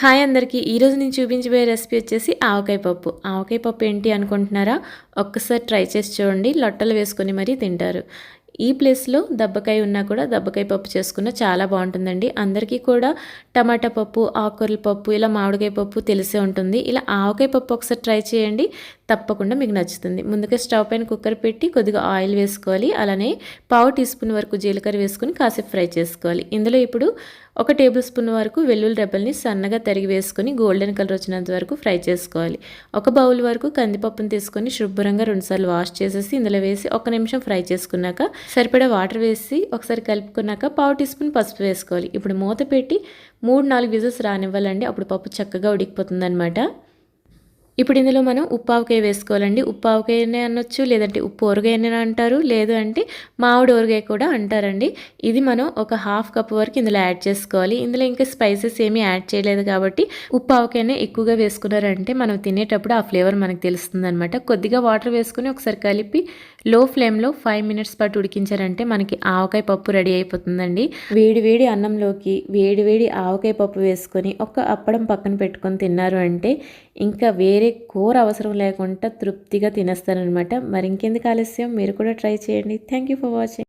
Hi అందరికీ. ఈరోజు నేను చూపించబోయే రెసిపీ వచ్చేసి ఆవకాయ పప్పు. ఆవకాయ పప్పు ఏంటి అనుకుంటున్నారా? ఒక్కసారి ట్రై చేసి చూడండి. లొట్టలు వేసుకొని మరీ తింటారు. ఈ ప్లేస్లో దబ్బకాయ ఉన్నా కూడా దబ్బకాయ పప్పు చేసుకున్న చాలా బాగుంటుందండి. అందరికీ కూడా టమాటా పప్పు ఆకుకూరల పప్పు ఇలా మామిడికాయ పప్పు తెలిసే ఉంటుంది. ఇలా ఆవకాయ పప్పు ఒకసారి ట్రై చేయండి. తప్పకుండా మీకు నచ్చుతుంది. ముందుగా స్టవ్ పైన కుక్కర్ పెట్టి కొద్దిగా ఆయిల్ వేసుకోవాలి. అలానే పావు టీ స్పూన్ వరకు జీలకర్ర వేసుకుని కాసేపు ఫ్రై చేసుకోవాలి. ఇందులో ఇప్పుడు ఒక టేబుల్ స్పూన్ వరకు వెల్లుల్లి రెబ్బల్ని సన్నగా తరిగి వేసుకొని గోల్డెన్ కలర్ వచ్చినంత వరకు ఫ్రై చేసుకోవాలి. ఒక బౌల్ వరకు కందిపప్పును తీసుకొని శుభ్రంగా రెండుసార్లు వాష్ చేసేసి ఇందులో వేసి ఒక నిమిషం ఫ్రై చేసుకున్నాక సరిపడా వాటర్ వేసి ఒకసారి కలుపుకున్నాక పావు టీ స్పూన్ పసుపు వేసుకోవాలి. ఇప్పుడు మూత పెట్టి మూడు నాలుగు విజిల్స్ రానివ్వాలండి. అప్పుడు పప్పు చక్కగా ఉడికిపోతుంది అనమాట ఇప్పుడు ఇందులో మనం ఉప్పావకాయ వేసుకోవాలండి. ఉప్పు ఆవకాయనే అనొచ్చు లేదంటే ఉప్పు ఊరగాయనే అంటారు లేదు అంటే మామిడి ఊరగాయ కూడా అంటారండి. ఇది మనం ఒక హాఫ్ కప్ వరకు ఇందులో యాడ్ చేసుకోవాలి. ఇందులో ఇంకా స్పైసెస్ ఏమీ యాడ్ చేయలేదు కాబట్టి ఉప్పవకాయనే ఎక్కువగా వేసుకున్నారంటే మనం తినేటప్పుడు ఆ ఫ్లేవర్ మనకు తెలుస్తుంది అనమాట కొద్దిగా వాటర్ వేసుకుని ఒకసారి కలిపి లో ఫ్లేమ్లో ఫైవ్ మినిట్స్ పాటు ఉడికించారంటే మనకి ఆవకాయ పప్పు రెడీ అయిపోతుందండి. వేడి వేడి అన్నంలోకి వేడి వేడి ఆవకాయ పప్పు వేసుకొని ఒక అప్పడం పక్కన పెట్టుకొని తిన్నారు అంటే ఇంకా వేరే కూర అవసరం లేకుండా తృప్తిగా తినేస్తారనమాట మరి ఇంకెందుకు ఆలస్యం? మీరు కూడా ట్రై చేయండి. Thank you for watching